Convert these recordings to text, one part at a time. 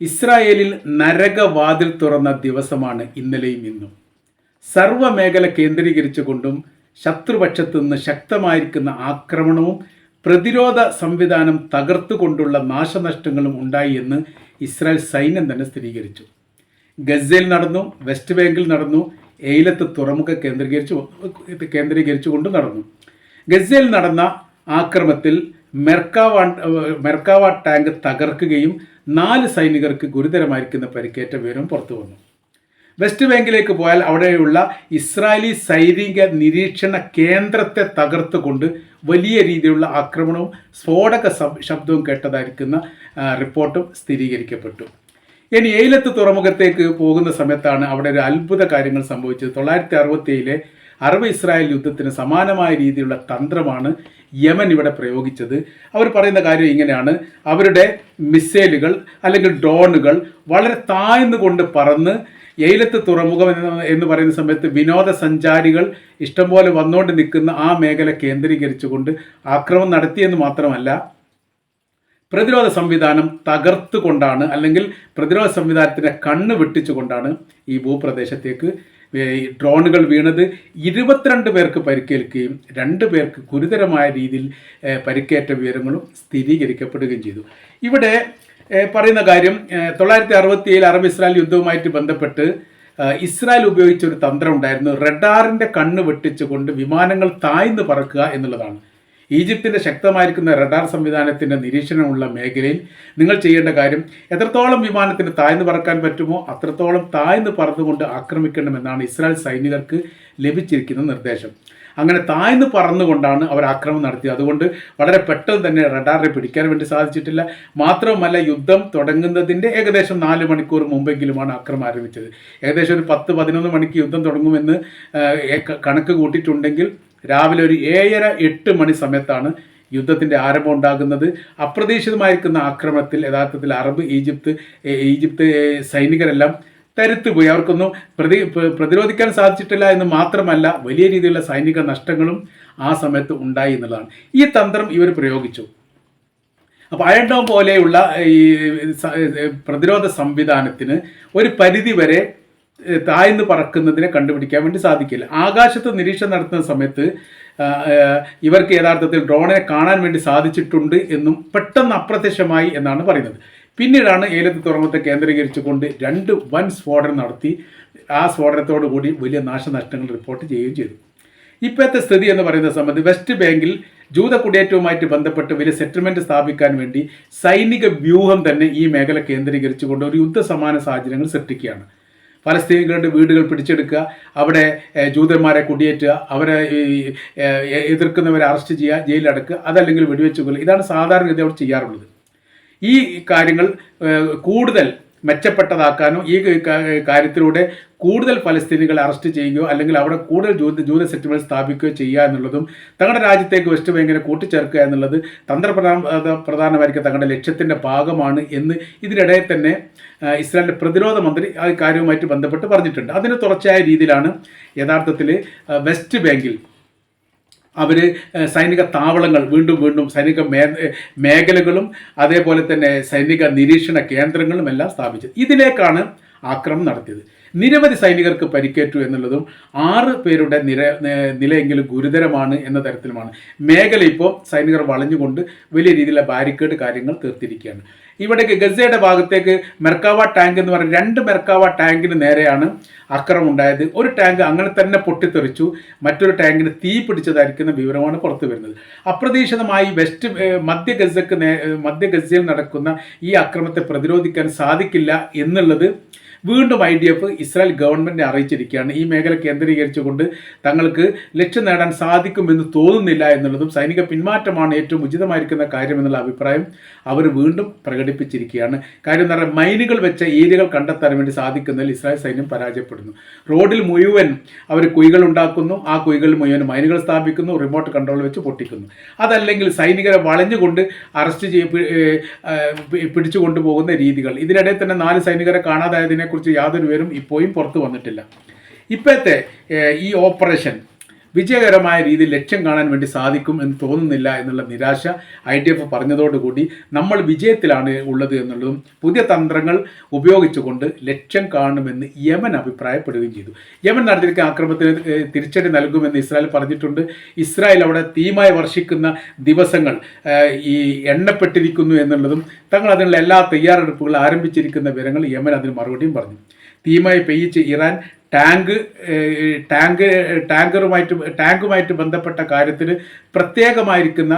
ഇസ്രായേലിൽ നരകവാതിൽ തുറന്ന ദിവസമാണ് ഇന്നലെയും ഇന്നും. സർവമേഖല കേന്ദ്രീകരിച്ചുകൊണ്ടും ശത്രുപക്ഷത്തു നിന്ന് ശക്തമായിരിക്കുന്ന ആക്രമണവും പ്രതിരോധ സംവിധാനം തകർത്തുകൊണ്ടുള്ള നാശനഷ്ടങ്ങളും ഉണ്ടായി എന്ന് ഇസ്രായേൽ സൈന്യം തന്നെ സ്ഥിരീകരിച്ചു. ഗസയിൽ നടന്നു വെസ്റ്റ് ബാങ്കിൽ നടന്നു എയിലത്ത് തുറമുഖ കേന്ദ്രീകരിച്ചു കേന്ദ്രീകരിച്ചുകൊണ്ട് നടന്നു. ഗസയിൽ നടന്ന ആക്രമത്തിൽ മെർക്കാവ മെർക്കാവ ടാങ്ക് തകർക്കുകയും നാല് സൈനികർക്ക് ഗുരുതരമായിരിക്കുന്ന പരിക്കേറ്റ വിവരം പുറത്തു വന്നു. വെസ്റ്റ് ബാങ്കിലേക്ക് പോയാൽ അവിടെയുള്ള ഇസ്രായേലി സൈനിക നിരീക്ഷണ കേന്ദ്രത്തെ തകർത്തുകൊണ്ട് വലിയ രീതിയിലുള്ള ആക്രമണവും സ്ഫോടക ശബ്ദവും കേട്ടതായിരിക്കുന്ന റിപ്പോർട്ടും സ്ഥിരീകരിക്കപ്പെട്ടു. ഇനി ഏലത്ത് തുറമുഖത്തേക്ക് പോകുന്ന സമയത്താണ് അവിടെ ഒരു അത്ഭുത കാര്യങ്ങൾ സംഭവിച്ചത്. തൊള്ളായിരത്തി അറുപത്തി ഏഴിലെ അറബ് ഇസ്രായേൽ യുദ്ധത്തിന് സമാനമായ രീതിയിലുള്ള തന്ത്രമാണ് യമൻ ഇവിടെ പ്രയോഗിച്ചത്. അവർ പറയുന്ന കാര്യം ഇങ്ങനെയാണ്. അവരുടെ മിസൈലുകൾ അല്ലെങ്കിൽ ഡ്രോണുകൾ വളരെ താഴ്ന്നുകൊണ്ട് പറന്ന് എയിലത്ത് തുറമുഖം എന്ന് പറയുന്ന സമയത്ത് വിനോദസഞ്ചാരികൾ ഇഷ്ടംപോലെ വന്നുകൊണ്ട് നിൽക്കുന്ന ആ മേഖല കേന്ദ്രീകരിച്ചുകൊണ്ട് ആക്രമണം നടത്തിയെന്ന് മാത്രമല്ല പ്രതിരോധ സംവിധാനം തകർത്തുകൊണ്ടാണ് അല്ലെങ്കിൽ പ്രതിരോധ സംവിധാനത്തിന്റെ കണ്ണ് വെട്ടിച്ചുകൊണ്ടാണ് ഈ ഭൂപ്രദേശത്തേക്ക് ഡ്രോണുകൾ വീണത് ഇരുപത്തിരണ്ട് പേർക്ക് പരിക്കേൽക്കുകയും രണ്ട് പേർക്ക് ഗുരുതരമായ രീതിയിൽ പരിക്കേറ്റ വിവരങ്ങളും സ്ഥിരീകരിക്കപ്പെടുകയും ചെയ്തു. ഇവിടെ പറയുന്ന കാര്യം തൊള്ളായിരത്തി അറുപത്തി ഏഴിൽ അറബ് ഇസ്രായേൽ യുദ്ധവുമായിട്ട് ബന്ധപ്പെട്ട് ഇസ്രായേൽ ഉപയോഗിച്ച ഒരു തന്ത്രം ഉണ്ടായിരുന്നു. റഡാറിന്റെ കണ്ണ് വെട്ടിച്ചുകൊണ്ട് വിമാനങ്ങൾ താഴ്ന്നു പറക്കുക എന്നുള്ളതാണ്. ഈജിപ്തിന്റെ ശക്തമായിരിക്കുന്ന റഡാർ സംവിധാനത്തിന്റെ നിരീക്ഷണമുള്ള മേഖലയിൽ നിങ്ങൾ ചെയ്യേണ്ട കാര്യം എത്രത്തോളം വിമാനത്തിന് താഴ്ന്നു പറക്കാൻ പറ്റുമോ അത്രത്തോളം താഴ്ന്നു പറന്നുകൊണ്ട് ആക്രമിക്കണമെന്നാണ് ഇസ്രായേൽ സൈനികർക്ക് ലഭിച്ചിരിക്കുന്ന നിർദ്ദേശം. അങ്ങനെ താഴ്ന്നു പറന്നുകൊണ്ടാണ് അവർ ആക്രമണം നടത്തിയത്. അതുകൊണ്ട് വളരെ പെട്ടെന്ന് തന്നെ റഡാറിനെ പിടിക്കാൻ വേണ്ടി സാധിച്ചിട്ടില്ല. മാത്രവുമല്ല യുദ്ധം തുടങ്ങുന്നതിന്റെ ഏകദേശം നാല് മണിക്കൂർ മുമ്പെങ്കിലുമാണ് ആക്രമം ആരംഭിച്ചത്. ഏകദേശം ഒരു പത്ത് പതിനൊന്ന് മണിക്ക് യുദ്ധം തുടങ്ങുമെന്ന് കണക്ക് കൂട്ടിയിട്ടുണ്ടെങ്കിൽ രാവിലെ ഒരു ഏഴര എട്ട് മണി സമയത്താണ് യുദ്ധത്തിന്റെ ആരംഭം ഉണ്ടാകുന്നത്. അപ്രതീക്ഷിതമായിരിക്കുന്ന ആക്രമണത്തിൽ യഥാർത്ഥത്തിൽ അറബ് ഈജിപ്ത് ഈജിപ്ത് സൈനികരെല്ലാം തരുത്തുപോയി. അവർക്കൊന്നും പ്രതി പ്രതിരോധിക്കാൻ സാധിച്ചിട്ടില്ല എന്ന് മാത്രമല്ല വലിയ രീതിയിലുള്ള സൈനിക നഷ്ടങ്ങളും ആ സമയത്ത് ഉണ്ടായി എന്നുള്ളതാണ്. ഈ തന്ത്രം ഇവർ പ്രയോഗിച്ചു. അപ്പോൾ അയൺ ഡോം പോലെയുള്ള ഈ പ്രതിരോധ സംവിധാനത്തിന് ഒരു പരിധി വരെ താഴ്ന്നു പറക്കുന്നതിനെ കണ്ടുപിടിക്കാൻ വേണ്ടി സാധിക്കില്ല. ആകാശത്ത് നിരീക്ഷണം നടത്തുന്ന സമയത്ത് ഇവർക്ക് യഥാർത്ഥത്തിൽ ഡ്രോണിനെ കാണാൻ വേണ്ടി സാധിച്ചിട്ടുണ്ട് എന്നും പെട്ടെന്ന് അപ്രത്യക്ഷമായി എന്നാണ് പറയുന്നത്. പിന്നീടാണ് ഏലത്ത് തുറമുഖത്തെ കേന്ദ്രീകരിച്ചുകൊണ്ട് രണ്ട് വൻ സ്ഫോടനം നടത്തി. ആ സ്ഫോടനത്തോടു കൂടി വലിയ നാശനഷ്ടങ്ങൾ റിപ്പോർട്ട് ചെയ്യുകയും ചെയ്തു. ഇപ്പോഴത്തെ സ്ഥിതി എന്ന് പറയുന്ന സംബന്ധിച്ച് വെസ്റ്റ് ബാങ്കിൽ ജൂത കുടിയേറ്റവുമായിട്ട് ബന്ധപ്പെട്ട് വലിയ സെറ്റിൽമെന്റ് സ്ഥാപിക്കാൻ വേണ്ടി സൈനിക വ്യൂഹം തന്നെ ഈ മേഖല കേന്ദ്രീകരിച്ചുകൊണ്ട് ഒരു യുദ്ധസമാന സാഹചര്യങ്ങൾ സൃഷ്ടിക്കുകയാണ്. ഫലസ്തീനികളുടെ വീടുകൾ പിടിച്ചെടുക്കുക അവിടെ ജൂതന്മാരെ കുടിയേറ്റുക അവരെ എതിർക്കുന്നവരെ അറസ്റ്റ് ചെയ്യുക ജയിലടക്കുക അതല്ലെങ്കിൽ വെടിവെച്ച് കൊല്ലുക. ഇതാണ് സാധാരണഗതി അവർ ചെയ്യാറുള്ളത്. ഈ കാര്യങ്ങൾ കൂടുതൽ മെച്ചപ്പെട്ടതാക്കാനോ ഈ കാര്യത്തിലൂടെ കൂടുതൽ ഫലസ്തീനികളെ അറസ്റ്റ് ചെയ്യുകയോ അല്ലെങ്കിൽ അവിടെ കൂടുതൽ ജൂത ജൂത സെറ്റിൽമെന്റ് സ്ഥാപിക്കുകയോ ചെയ്യുക എന്നുള്ളതും തങ്ങളുടെ രാജ്യത്തേക്ക് വെസ്റ്റ് ബാങ്കിനെ കൂട്ടിച്ചേർക്കുക എന്നുള്ളത് തന്ത്രപ്രധാന പ്രധാനമായിരിക്കും തങ്ങളുടെ ലക്ഷ്യത്തിന്റെ ഭാഗമാണ് എന്ന് ഇതിനിടെ തന്നെ ഇസ്രായേലിന്റെ പ്രതിരോധ മന്ത്രി ആ കാര്യവുമായിട്ട് ബന്ധപ്പെട്ട് പറഞ്ഞിട്ടുണ്ട്. അതിന് തുടർച്ചയായ രീതിയിലാണ് യഥാർത്ഥത്തിൽ വെസ്റ്റ് ബാങ്കിൽ അവർ സൈനിക താവളങ്ങൾ വീണ്ടും വീണ്ടും സൈനിക മേ മേഖലകളും അതേപോലെ തന്നെ സൈനിക നിരീക്ഷണ കേന്ദ്രങ്ങളും എല്ലാം സ്ഥാപിച്ചത്. ഇതിലേക്കാണ് ആക്രമണം നടത്തിയത്. നിരവധി സൈനികർക്ക് പരിക്കേറ്റു എന്നുള്ളതും ആറ് പേരുടെ നിര നിലയെങ്കിലും ഗുരുതരമാണ് എന്ന തരത്തിലുമാണ്. മേഖല ഇപ്പോൾ സൈനികർ വളഞ്ഞുകൊണ്ട് വലിയ രീതിയിലുള്ള ബാരിക്കേഡ് കാര്യങ്ങൾ തീർത്തിരിക്കുകയാണ്. ഇവിടേക്ക് ഗസയുടെ ഭാഗത്തേക്ക് മെർക്കാവ ടാങ്ക് എന്ന് പറഞ്ഞ രണ്ട് മെർക്കാവ ടാങ്കിന് നേരെയാണ് ആക്രമണം ഉണ്ടായത് ഒരു ടാങ്ക് അങ്ങനെ തന്നെ പൊട്ടിത്തെറിച്ചു. മറ്റൊരു ടാങ്കിന് തീ പിടിച്ചതായിരിക്കുന്ന വിവരമാണ് പുറത്തു വരുന്നത്. അപ്രതീക്ഷിതമായി വെസ്റ്റ് മധ്യ ഗസക്ക് മധ്യ ഗസയിൽ നടക്കുന്ന ഈ അക്രമത്തെ പ്രതിരോധിക്കാൻ സാധിക്കില്ല എന്നുള്ളത് വീണ്ടും ഐ ഡി എഫ് ഇസ്രായേൽ ഗവൺമെന്റിനെ അറിയിച്ചിരിക്കുകയാണ്. ഈ മേഖല കേന്ദ്രീകരിച്ചുകൊണ്ട് തങ്ങൾക്ക് ലക്ഷ്യം നേടാൻ സാധിക്കുമെന്ന് തോന്നുന്നില്ല എന്നുള്ളതും സൈനിക പിന്മാറ്റമാണ് ഏറ്റവും ഉചിതമായിരിക്കുന്ന കാര്യമെന്നുള്ള അഭിപ്രായം അവർ വീണ്ടും പ്രകടിപ്പിച്ചിരിക്കുകയാണ്. കാര്യം എന്ന് പറഞ്ഞാൽ മൈനുകൾ വെച്ച ഏരിയകൾ കണ്ടെത്താൻ വേണ്ടി സാധിക്കുന്നതിൽ ഇസ്രായേൽ സൈന്യം പരാജയപ്പെടുന്നു. റോഡിൽ മുഴുവൻ അവർ കുഴികൾ ഉണ്ടാക്കുന്നു. ആ കുഴികളിൽ മുഴുവൻ മൈനുകൾ സ്ഥാപിക്കുന്നു. റിമോട്ട് കൺട്രോൾ വെച്ച് പൊട്ടിക്കുന്നു. അതല്ലെങ്കിൽ സൈനികരെ വളഞ്ഞുകൊണ്ട് അറസ്റ്റ് ചെയ്യ പിടിച്ചു കൊണ്ടുപോകുന്ന രീതികൾ. ഇതിനിടെ തന്നെ നാല് സൈനികരെ കാണാതായതിനെക്കുറിച്ച് യാതൊരു വിവരം ഇപ്പോഴും പുറത്തു വന്നിട്ടില്ല. ഇപ്പോഴത്തെ ഈ ഓപ്പറേഷൻ വിജയകരമായ രീതിയിൽ ലക്ഷ്യം കാണാൻ വേണ്ടി സാധിക്കും എന്ന് തോന്നുന്നില്ല എന്നുള്ള നിരാശ ഐ ഡി എഫ് പറഞ്ഞതോടുകൂടി നമ്മൾ വിജയത്തിലാണ് ഉള്ളത് എന്നുള്ളതും പുതിയ തന്ത്രങ്ങൾ ഉപയോഗിച്ചുകൊണ്ട് ലക്ഷ്യം കാണുമെന്ന് യമൻ അഭിപ്രായപ്പെടുകയും ചെയ്തു. യമൻ നടത്തിയിരിക്കുന്ന ആക്രമണത്തിന് തിരിച്ചടി നൽകുമെന്ന് ഇസ്രായേൽ പറഞ്ഞിട്ടുണ്ട്. ഇസ്രായേൽ അവിടെ തീമായി വർഷിക്കുന്ന ദിവസങ്ങൾ ഈ എണ്ണപ്പെട്ടിരിക്കുന്നു എന്നുള്ളതും തങ്ങൾ അതിനുള്ള എല്ലാ തയ്യാറെടുപ്പുകളും ആരംഭിച്ചിരിക്കുന്ന വിവരങ്ങൾ യമൻ അതിന് മറുപടിയും പറഞ്ഞു. തീമായി പെയ്യിച്ച് ഇറാൻ ടാങ്ക് ടാങ്ക് ടാങ്കറുമായിട്ട് ടാങ്കുമായിട്ട് ബന്ധപ്പെട്ട കാര്യത്തിൽ പ്രത്യേകമായിരിക്കുന്ന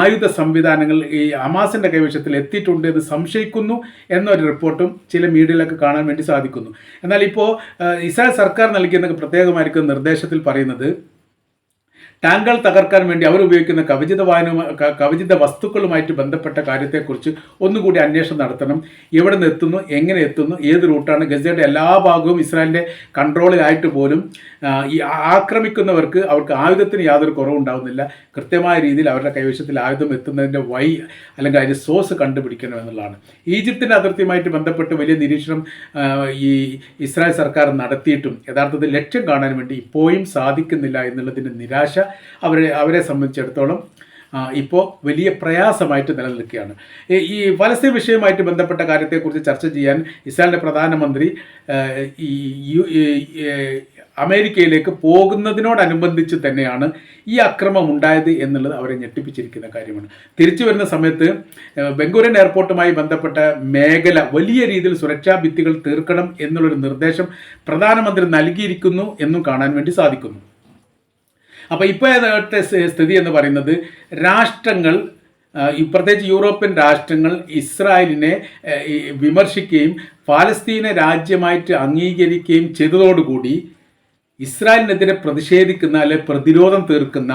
ആയുധ സംവിധാനങ്ങൾ ഈ അമാസിന്റെ കൈവശത്തിൽ എത്തിയിട്ടുണ്ട് എന്ന് സംശയിക്കുന്നു എന്നൊരു റിപ്പോർട്ടും ചില മീഡിയയിലൊക്കെ കാണാൻ വേണ്ടി സാധിക്കുന്നു. എന്നാൽ ഇപ്പോൾ ഇസ്രായേൽ സർക്കാർ നൽകിയ പ്രത്യേകമായിരിക്കുന്ന നിർദ്ദേശത്തിൽ പറയുന്നത് ടാങ്കുകൾ തകർക്കാൻ വേണ്ടി അവരുപയോഗിക്കുന്ന കവചിത വാഹനവും ക- കവചിത വസ്തുക്കളുമായിട്ട് ബന്ധപ്പെട്ട കാര്യത്തെക്കുറിച്ച് ഒന്നുകൂടി അന്വേഷണം നടത്തണം. എവിടെ നിന്ന് എത്തുന്നു? എങ്ങനെ എത്തുന്നു? ഏത് റൂട്ടാണ്? ഗസയുടെ എല്ലാ ഭാഗവും ഇസ്രായേലിന്റെ കൺട്രോളിലായിട്ട് പോലും ഈ ആക്രമിക്കുന്നവർക്ക് അവർക്ക് ആയുധത്തിന് യാതൊരു കുറവുണ്ടാവുന്നില്ല. കൃത്യമായ രീതിയിൽ അവരുടെ കൈവശത്തിൽ ആയുധം എത്തുന്നതിന്റെ വൈ അല്ലെങ്കിൽ അതിന്റെ സോഴ്സ് കണ്ടുപിടിക്കണം എന്നുള്ളതാണ്. ഈജിപ്തിന്റെ അതിർത്തിയുമായിട്ട് ബന്ധപ്പെട്ട് വലിയ നിരീക്ഷണം ഈ ഇസ്രായേൽ സർക്കാർ നടത്തിയിട്ടും യഥാർത്ഥത്തിൽ ലക്ഷ്യം കാണാൻ വേണ്ടി ഇപ്പോഴും സാധിക്കുന്നില്ല എന്നുള്ളതിന്റെ നിരാശ അവരെ അവരെ സംബന്ധിച്ചിടത്തോളം ഇപ്പോൾ വലിയ പ്രയാസമായിട്ട് നിലനിൽക്കുകയാണ്. ഈ- വലസ്യ വിഷയവുമായിട്ട് ബന്ധപ്പെട്ട കാര്യത്തെക്കുറിച്ച് ചർച്ച ചെയ്യാൻ ഇസ്രായേലിന്റെ പ്രധാനമന്ത്രി ഈ അമേരിക്കയിലേക്ക് പോകുന്നതിനോടനുബന്ധിച്ച് തന്നെയാണ് ഈ അക്രമം ഉണ്ടായത് എന്നുള്ളത് അവരെ ഞെട്ടിപ്പിച്ചിരിക്കുന്ന കാര്യമാണ്. തിരിച്ചു വരുന്ന സമയത്ത് ബംഗൂരൻ എയർപോർട്ടുമായി ബന്ധപ്പെട്ട മേഖല വലിയ രീതിയിൽ സുരക്ഷാ ഭിത്തികൾ തീർക്കണം എന്നുള്ളൊരു നിർദ്ദേശം പ്രധാനമന്ത്രി നൽകിയിരിക്കുന്നു എന്നും കാണാൻ വേണ്ടി സാധിക്കുന്നു. അപ്പോൾ ഇപ്പോഴത്തെ സ്ഥിതി എന്ന് പറയുന്നത് രാഷ്ട്രങ്ങൾ പ്രത്യേകിച്ച് യൂറോപ്യൻ രാഷ്ട്രങ്ങൾ ഇസ്രായേലിനെ വിമർശിക്കുകയും പാലസ്തീനെ രാജ്യമായിട്ട് അംഗീകരിക്കുകയും ചെയ്തതോടുകൂടി ഇസ്രായേലിനെതിരെ പ്രതിഷേധിക്കുന്ന അല്ലെ പ്രതിരോധം തീർക്കുന്ന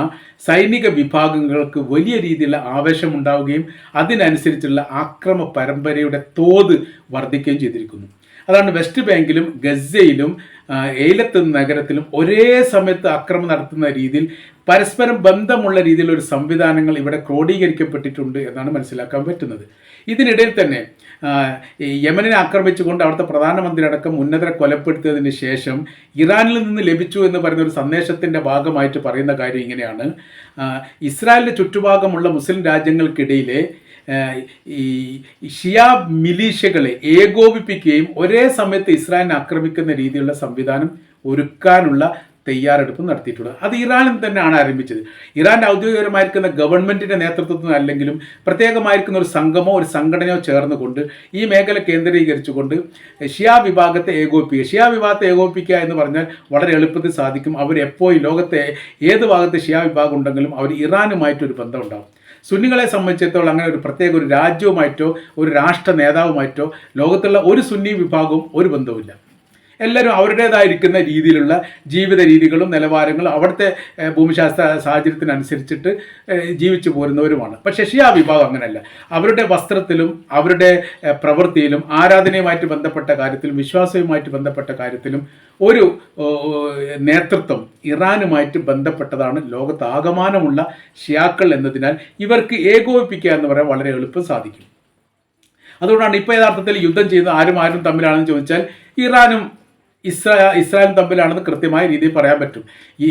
സൈനിക വിഭാഗങ്ങൾക്ക് വലിയ രീതിയിലുള്ള ആവേശമുണ്ടാവുകയും അതിനനുസരിച്ചുള്ള ആക്രമ പരമ്പരയുടെ തോത് വർദ്ധിക്കുകയും ചെയ്തിരിക്കുന്നു. അതാണ് വെസ്റ്റ് ബാങ്കിലും ഗസയിലും ഏലത്ത് നഗരത്തിലും ഒരേ സമയത്ത് അക്രമം നടത്തുന്ന രീതിയിൽ പരസ്പരം ബന്ധമുള്ള രീതിയിലുള്ള ഒരു സംവിധാനങ്ങൾ ഇവിടെ ക്രോഡീകരിക്കപ്പെട്ടിട്ടുണ്ട് എന്നാണ് മനസ്സിലാക്കാൻ പറ്റുന്നത്. ഇതിനിടയിൽ തന്നെ യമനെ ആക്രമിച്ചുകൊണ്ട് അവിടുത്തെ പ്രധാനമന്ത്രി അടക്കം ഉന്നതരെ കൊലപ്പെടുത്തിയതിന് ശേഷം ഇറാനിൽ നിന്ന് ലഭിച്ചു എന്ന് പറയുന്ന ഒരു സന്ദേശത്തിന്റെ ഭാഗമായിട്ട് പറയുന്ന കാര്യം ഇങ്ങനെയാണ്. ഇസ്രായേലിന്റെ ചുറ്റുഭാഗമുള്ള മുസ്ലിം രാജ്യങ്ങൾക്കിടയിലെ ഈ ഷിയ മിലീഷ്യകളെ ഏകോപിപ്പിക്കുകയും ഒരേ സമയത്ത് ഇസ്രായേലിനെ ആക്രമിക്കുന്ന രീതിയിലുള്ള സംവിധാനം ഒരുക്കാനുള്ള തയ്യാറെടുപ്പ് നടത്തിയിട്ടുള്ളത് അത് ഇറാനിൽ തന്നെയാണ് ആരംഭിച്ചത്. ഇറാന്റെ ഔദ്യോഗികപരമായിരിക്കുന്ന ഗവൺമെന്റിന്റെ നേതൃത്വത്തിൽ അല്ലെങ്കിലും പ്രത്യേകമായിരിക്കുന്ന ഒരു സംഘമോ ഒരു സംഘടനയോ ചേർന്നുകൊണ്ട് ഈ മേഖല കേന്ദ്രീകരിച്ചുകൊണ്ട് ഷിയ വിഭാഗത്തെ ഏകോപിപ്പിക്കുക. ഷിയ വിഭാഗത്തെ ഏകോപിപ്പിക്കുക എന്ന് പറഞ്ഞാൽ വളരെ എളുപ്പത്തിൽ സാധിക്കും. അവർ എപ്പോഴും ലോകത്തെ ഏത് ഭാഗത്ത് ഷിയ വിഭാഗം ഉണ്ടെങ്കിലും അവർ ഇറാനുമായിട്ടൊരു ബന്ധമുണ്ടാകും സുന്നികളെ സംബന്ധിച്ചിടത്തോളം അങ്ങനെ ഒരു പ്രത്യേക ഒരു രാജ്യവുമായിട്ടോ ഒരു രാഷ്ട്ര നേതാവുമായിട്ടോ ലോകത്തുള്ള ഒരു സുന്നി വിഭാഗവും ഒരു ബന്ധവുമില്ല. എല്ലാവരും അവരുടേതായിരിക്കുന്ന രീതിയിലുള്ള ജീവിത രീതികളും നിലവാരങ്ങളും അവിടുത്തെ ഭൂമിശാസ്ത്ര സാഹചര്യത്തിനനുസരിച്ചിട്ട് ജീവിച്ചു പോരുന്നവരുമാണ്. പക്ഷേ ഷിയാ വിഭാഗം അങ്ങനെയല്ല അവരുടെ വസ്ത്രത്തിലും അവരുടെ പ്രവൃത്തിയിലും ആരാധനയുമായിട്ട് ബന്ധപ്പെട്ട കാര്യത്തിലും വിശ്വാസവുമായിട്ട് ബന്ധപ്പെട്ട കാര്യത്തിലും ഒരു നേതൃത്വം ഇറാനുമായിട്ട് ബന്ധപ്പെട്ടതാണ് ലോകത്താകമാനമുള്ള ഷിയാക്കൾ എന്നതിനാൽ ഇവർക്ക് ഏകോപിപ്പിക്കുക എന്ന് പറയാൻ വളരെ എളുപ്പം സാധിക്കും. അതുകൊണ്ടാണ് ഇപ്പോൾ യഥാർത്ഥത്തിൽ യുദ്ധം ചെയ്യുന്നത് ആരും ആരും തമ്മിലാണെന്ന് ചോദിച്ചാൽ ഇറാനും ഇസ്രാ ഇസ്രായേലും തമ്മിലാണെന്ന് കൃത്യമായ രീതിയിൽ പറയാൻ പറ്റും. ഈ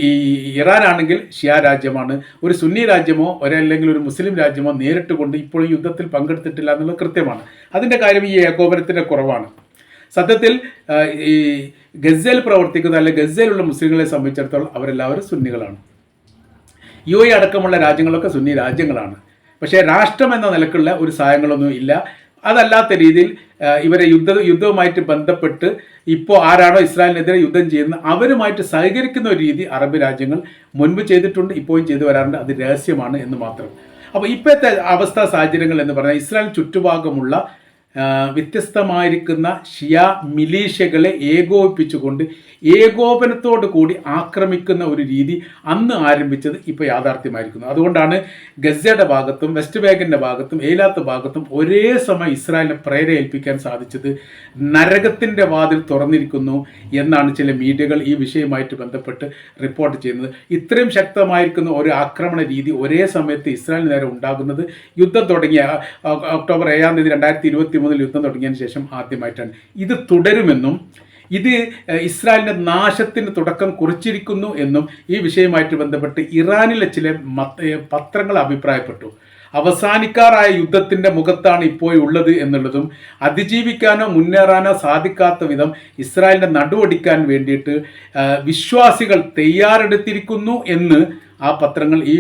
ഇറാൻ ആണെങ്കിൽ ഷിയ രാജ്യമാണ്. ഒരു സുന്നി രാജ്യമോ ഒരല്ലെങ്കിൽ ഒരു മുസ്ലിം രാജ്യമോ നേരിട്ട് കൊണ്ട് ഇപ്പോഴും യുദ്ധത്തിൽ പങ്കെടുത്തിട്ടില്ല എന്നുള്ളത് കൃത്യമാണ്. അതിന്റെ കാര്യം ഈ ഏകോപനത്തിന്റെ കുറവാണ്. സത്യത്തിൽ ഈ ഗസയിൽ പ്രവർത്തിക്കുന്ന അല്ലെങ്കിൽ ഗസയിലുള്ള മുസ്ലിങ്ങളെ സംബന്ധിച്ചിടത്തോളം അവരെല്ലാവരും സുന്നികളാണ്. യു എ അടക്കമുള്ള രാജ്യങ്ങളൊക്കെ സുന്നി രാജ്യങ്ങളാണ്. പക്ഷേ രാഷ്ട്രം എന്ന നിലക്കുള്ള ഒരു സഹായങ്ങളൊന്നും ഇല്ല. അതല്ലാത്ത രീതിയിൽ ഇവരെ യുദ്ധ യുദ്ധവുമായിട്ട് ബന്ധപ്പെട്ട് ഇപ്പോൾ ആരാണോ ഇസ്രായേലിനെതിരെ യുദ്ധം ചെയ്യുന്നത് അവരുമായിട്ട് സഹകരിക്കുന്ന ഒരു രീതി അറബ് രാജ്യങ്ങൾ മുൻപ് ചെയ്തിട്ടുണ്ട് ഇപ്പോഴും ചെയ്തു വരാറുണ്ട്. അത് രഹസ്യമാണ് എന്ന് മാത്രം. അപ്പോൾ ഇപ്പോഴത്തെ അവസ്ഥ സാഹചര്യങ്ങൾ എന്ന് പറഞ്ഞാൽ ഇസ്രായേൽ ചുറ്റുഭാഗമുള്ള വ്യത്യസ്തമായിരിക്കുന്ന ഷിയ മിലീഷ്യകളെ ഏകോപിപ്പിച്ചുകൊണ്ട് ഏകോപനത്തോടു കൂടി ആക്രമിക്കുന്ന ഒരു രീതി അന്ന് ആരംഭിച്ചത് ഇപ്പോൾ യാഥാർത്ഥ്യമായിരിക്കുന്നു. അതുകൊണ്ടാണ് ഗസയുടെ ഭാഗത്തും വെസ്റ്റ് ബാങ്കിന്റെ ഭാഗത്തും ഏലാത്ത ഭാഗത്തും ഒരേ സമയം ഇസ്രായേലിനെ പ്രേരേൽപ്പിക്കാൻ സാധിച്ചത് നരകത്തിന്റെ വാതിൽ തുറന്നിരിക്കുന്നു എന്നാണ് ചില മീഡിയകൾ ഈ വിഷയമായിട്ട് ബന്ധപ്പെട്ട് റിപ്പോർട്ട് ചെയ്യുന്നത്. ഇത്രയും ശക്തമായിരിക്കുന്ന ഒരു ആക്രമണ രീതി ഒരേ സമയത്ത് ഇസ്രായേലിന് നേരെ ഉണ്ടാകുന്നത് യുദ്ധം തുടങ്ങിയ ഒക്ടോബർ ഏഴാം തീയതി രണ്ടായിരത്തി മൂന്നിൽ യുദ്ധം തുടങ്ങിയതിന് ശേഷം ആദ്യമായിട്ടാണ്. ഇത് തുടരുമെന്നും ഇത് ഇസ്രായേലിന്റെ നാശത്തിന് തുടക്കം കുറിച്ചിരിക്കുന്നു എന്നും ഈ വിഷയവുമായിട്ട് ബന്ധപ്പെട്ട് ഇറാനിലെ ചില പത്രങ്ങൾ അഭിപ്രായപ്പെട്ടു. അവസാനിക്കാറായ യുദ്ധത്തിന്റെ മുഖത്താണ് ഇപ്പോൾ ഉള്ളത് എന്നുള്ളതും അതിജീവിക്കാനോ മുന്നേറാനോ സാധിക്കാത്ത വിധം ഇസ്രായേലിന്റെ നടുവടിക്കാൻ വേണ്ടിയിട്ട് വിശ്വാസികൾ തയ്യാറെടുത്തിരിക്കുന്നു എന്ന് ആ പത്രങ്ങൾ ഈ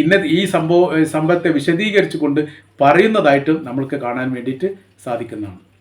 ഇന്ന ഈ സംഭവ സംഭവത്തെ വിശദീകരിച്ചുകൊണ്ട് പറയുന്നതായിട്ടും നമ്മൾക്ക് കാണാൻ വേണ്ടിയിട്ട് സാധിക്കുന്നതാണ്.